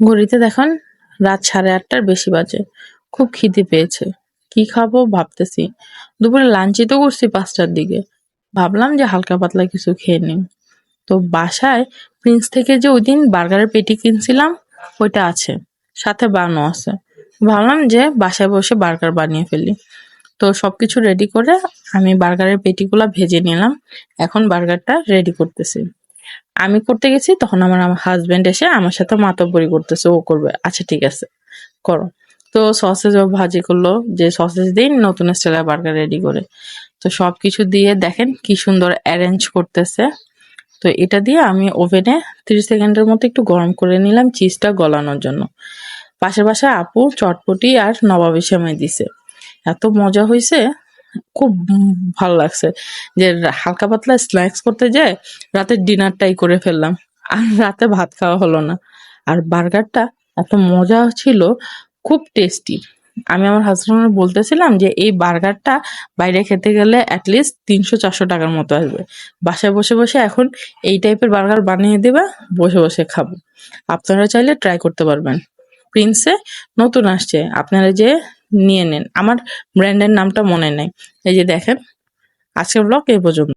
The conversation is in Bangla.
ঘড়িতে দেখুন রাত সাড়ে আটটার বেশি বাজে। খুব খিদে পেয়েছে। কি খাব ভাবতেছি। দুপুরে লাঞ্চই তো করছি পাঁচটার দিকে। ভাবলাম যে হালকা পাতলা কিছু খেয়ে নিই। তো বাসায় প্রিন্স থেকে যে ওই দিন বার্গারের পেটি কিনছিলাম, ওইটা আছে। সাথে বানও আছে। ভাবলাম যে বাসায় বসে বার্গার বানিয়ে ফেলি। তো সব কিছু রেডি করে আমি বার্গারের পেটিগুলা ভেজে নিলাম। এখন বার্গারটা রেডি করতেছি। আমি করতে গেছি, তখন আমার আমার হাজবেন্ড এসে আমার সাথে মাতব্বরি করতেছে, ও করবে আচ্ছা ঠিক আছে, করো। তো সসেজ ও ভাজি করল, যে সসেজ দিন নতুন স্টাইলের বার্গার রেডি করে। তো সবকিছু দিয়ে দেখেন কি সুন্দর অ্যারেঞ্জ করতেছে। তো এটা দিয়ে আমি ওভেনে তিরিশ সেকেন্ডের মতো একটু গরম করে নিলাম চিজটা গলানোর জন্য। পাশে পাশে আপু চটপটি আর নবাবি সেমাই দিছে। এত মজা হয়েছে খুব ভালো লাগছে যে হালকা পাতলা স্ন্যাক্স করতে যায়, রাতের ডিনারটাই করে ফেললাম। আর রাতে ভাত খাওয়া হলো না। আর বার্গারটা এত মজা ছিল, খুব টেস্টি আমি আমার হাজবেন্ড বলতেছিলাম যে, এই বার্গারটা বাইরে খেতে গেলে অ্যাটলিস্ট তিনশো চারশো টাকার মতো আসবে। বাসায় বসে বসে এখন এই টাইপের বার্গার বানিয়ে দেবে, বসে বসে খাব। আপনারা চাইলে ট্রাই করতে পারবেন। প্রিন্সে নতুন আসছে। আপনারা যে নিয়ে নেন। আমার ব্র্যান্ডের নামটা মনে নেই। এই যে দেখেন আজকের ব্লগ এই পর্যন্ত।